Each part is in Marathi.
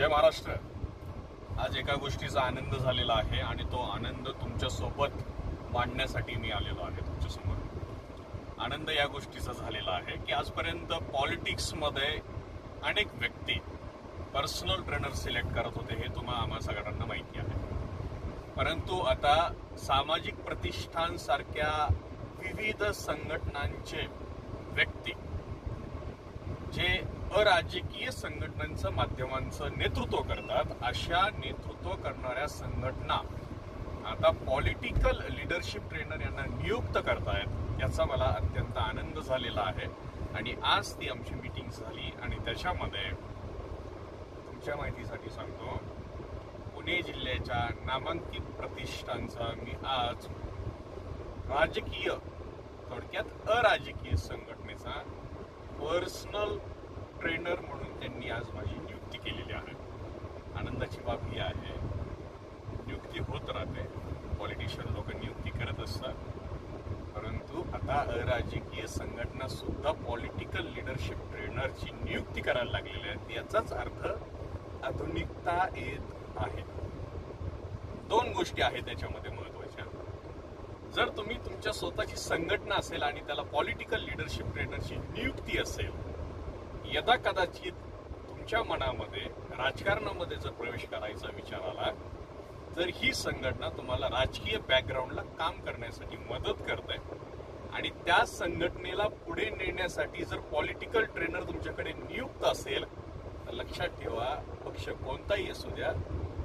जय महाराष्ट्र. आज एका गोष्टीचा आनंद झालेला आहे आणि तो आनंद तुमच्यासोबत मांडण्यासाठी मी आलेलो आहे तुमच्यासमोर. आनंद या गोष्टीचा झालेला आहे की आजपर्यंत पॉलिटिक्समध्ये अनेक व्यक्ती पर्सनल ट्रेनर सिलेक्ट करत होते हे तुम्हाला आम्हा सगळ्यांना माहिती आहे. परंतु आता सामाजिक प्रतिष्ठानसारख्या विविध संघटनांचे व्यक्ती जे अराजकीय संघटनांचं माध्यमांचं नेतृत्व करतात अशा नेतृत्व करणाऱ्या संघटना आता पॉलिटिकल लिडरशिप ट्रेनर यांना नियुक्त करतायत याचा मला अत्यंत आनंद झालेला आहे. आणि आज ती आमची मीटिंग झाली आणि त्याच्यामध्ये तुमच्या माहितीसाठी सांगतो पुणे जिल्ह्याच्या नामांकित प्रतिष्ठानचा मी आज राजकीय थोडक्यात अराजकीय संघटनेचा पर्सनल ट्रेनर म्हणून त्यांनी आज माझी नियुक्ती केलेली आहे. आनंदाची बाब ही आहे. नियुक्ती होत राहते. पॉलिटिशियन लोक नियुक्ती करत असतात. परंतु आता अराजकीय संघटना सुद्धा पॉलिटिकल लिडरशिप ट्रेनरची नियुक्ती करायला लागलेल्या आहेत. याचाच अर्थ आधुनिकता येत आहे. दोन गोष्टी आहेत त्याच्यामध्ये. जर तुम्ही तुमच्या स्वतःची संघटना असेल आणि त्याला पॉलिटिकल लिडरशिप ट्रेनरची नियुक्ती असेल यदा कदाचित तुमच्या मनामध्ये राजकारणामध्ये जर प्रवेश करायचा विचार आला तर ही संघटना तुम्हाला राजकीय बॅकग्राऊंडला काम करण्यासाठी मदत करते. आणि त्या संघटनेला पुढे नेण्यासाठी जर पॉलिटिकल ट्रेनर तुमच्याकडे नियुक्त असेल तर लक्षात ठेवा पक्ष कोणताही असू द्या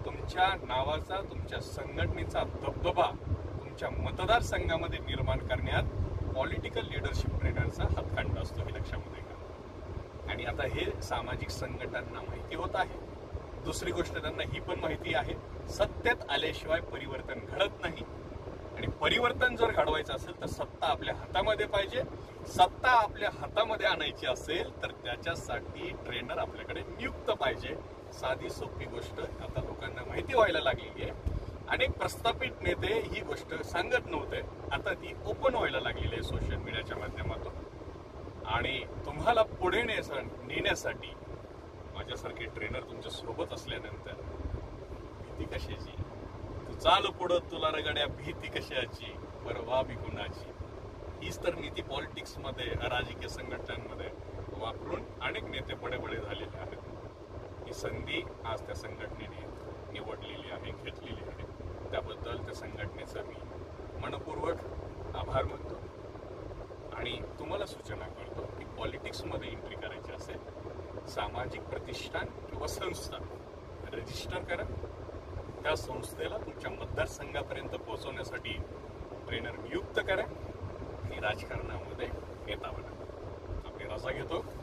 तुमच्या नावाचा तुमच्या संघटनेचा दबदबा तुमच्या मतदारसंघामध्ये निर्माण करण्यात पॉलिटिकल लिडरशिप ट्रेनरचा हातखंड असतो हे लक्षामध्ये घ्या आणि आता हे सामाजिक संघटनांना माहिती होत आहे. दुसरी गोष्ट त्यांना ही पण माहिती आहे सत्तेत आल्याशिवाय परिवर्तन घडत नाही. आणि परिवर्तन जर घडवायचं असेल तर सत्ता आपल्या हातामध्ये पाहिजे. सत्ता आपल्या हातामध्ये आणायची असेल तर त्याच्यासाठी ट्रेनर आपल्याकडे नियुक्त पाहिजे. साधी सोपी गोष्ट आता लोकांना माहिती व्हायला लागलेली आहे. अनेक प्रस्थापित नेते ही गोष्ट सांगत नव्हते. आता ती ओपन व्हायला लागलेली आहे सोशल मीडियाच्या माध्यमातून. आणि तुम्हाला पुढे नेण्यासाठी माझ्यासारखे ट्रेनर तुमच्यासोबत असल्यानंतर भीती कशाची? तू चाल पुढं तुला रगड्या भीती कशाची? परवा भी कुणाची? हीच तर नीती पॉलिटिक्समध्ये राजकीय संघटनांमध्ये वापरून अनेक नेते बडे बडे झालेले आहेत. ही संधी आज त्या संघटनेने निवडलेली आहे घेतलेली आहे. संघटनेचा मी मनपूर्वक आभार मानतो. आणि तुम्हाला सूचना करतो की पॉलिटिक्समध्ये एंट्री करायची असेल सामाजिक प्रतिष्ठान किंवा संस्था रजिस्टर करा. त्या संस्थेला तुमच्या मतदारसंघापर्यंत पोहोचवण्यासाठी ट्रेनर नियुक्त करा आणि राजकारणामध्ये नेता बना. आपली रजा घेतो.